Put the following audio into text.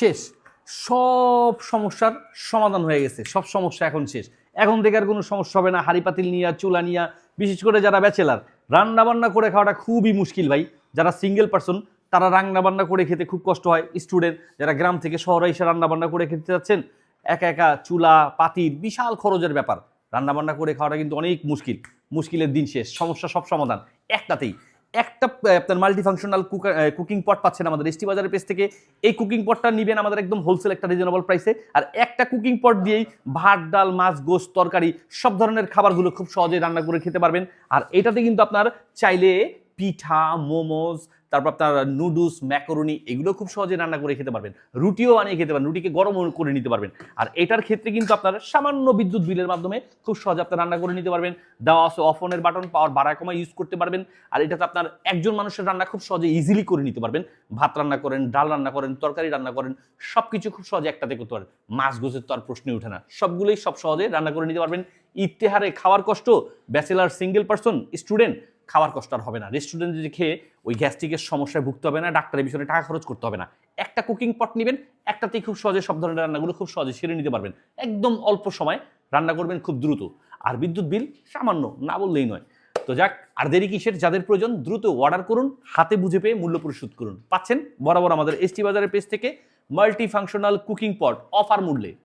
শেষ। সব সমস্যার সমাধান হয়ে গেছে। সব সমস্যা এখন শেষ। এখন থেকে আর কোনো সমস্যা হবে না। হাড়ি পাতিল নিয়ে, চুলা নিয়ে, বিশেষ করে যারা ব্যাচেলার রান্না বান্না করে খাওয়াটা খুবই মুশকিল ভাই। যারা সিঙ্গেল পার্সন তারা রান্না বান্না করে খেতে খুব কষ্ট হয়। স্টুডেন্ট যারা গ্রাম থেকে শহরে এসে রান্না বান্না করে খেতে যাচ্ছেন, একা একা চুলা পাতির বিশাল খরচের ব্যাপার। রান্না বান্না করে খাওয়াটা কিন্তু অনেক মুশকিল। মুশকিলের দিন শেষ। সমস্যা সব সমাধান। একটাতেই। একটা আপনার মাল্টি ফাংশনাল কুকিং পট পাচ্ছেন আমাদের এসটি বাজারের পেজ থেকে। এই কুকিং পটটা নিবেন আমাদের একদম হোলসেল একটা রিজনেবল প্রাইসে আর একটা কুকিং পট দিয়েই ভাত, ডাল, মাছ গোস্ত তরকারি সব ধরনের খাবারগুলো খুব সহজে রান্না করে খেতে পারবেন। আর এটাতে কিন্তু আপনার চাইলে পিঠা, মোমোজ, তারপর আপনার নুডলস, ম্যাকরনি এগুলো খুব সহজে রান্না করে খেতে পারবেন। রুটিও বানিয়ে খেতে পারবেন, রুটিকে গরম করে নিতে পারবেন। আর এটার ক্ষেত্রে কিন্তু আপনার সামান্য বিদ্যুৎ বিলের মাধ্যমে খুব সহজে আপনার রান্না করে নিতে পারবেন। দেওয়া আছে অফনের বাটন পাওয়ার বাড়া কমা ইউজ করতে পারবেন। আর এটাতে আপনার একজন মানুষের রান্না খুব সহজে ইজিলি করে নিতে পারবেন। ভাত রান্না করেন, ডাল রান্না করেন, তরকারি রান্না করেন সব কিছু খুব সহজে একটাতে করতে পারেন। মাছ গোছের তো আর প্রশ্নই ওঠে না। সবগুলোই সব সহজে রান্না করে নিতে পারবেন। ইফতেহারে খাওয়ার কষ্ট ব্যাচেলার সিঙ্গেল পার্সন স্টুডেন্ট খাওয়ার কষ্ট আর হবে না। রেস্টুরেন্টে যে খেয়ে ওই গ্যাস্ট্রিকের সমস্যায় ভুগতে হবে না, ডাক্তারের পিছনে টাকা খরচ করতে হবে না। একটা কুকিং পট নেবেন, একটাতেই খুব সহজে সব ধরনের রান্নাগুলো খুব সহজে সেরে নিতে পারবেন। একদম অল্প সময় রান্না করবেন খুব দ্রুত। আর বিদ্যুৎ বিল সামান্য, না বললেই নয়। তো যাক, আর দেরি কিসের? যাদের প্রয়োজন দ্রুত অর্ডার করুন, হাতে বুঝে পেয়ে মূল্য পরিশোধ করুন। পাচ্ছেন বরাবর আমাদের এসটি বাজারের পেজ থেকে multi functional cooking pot offer মূল্যে।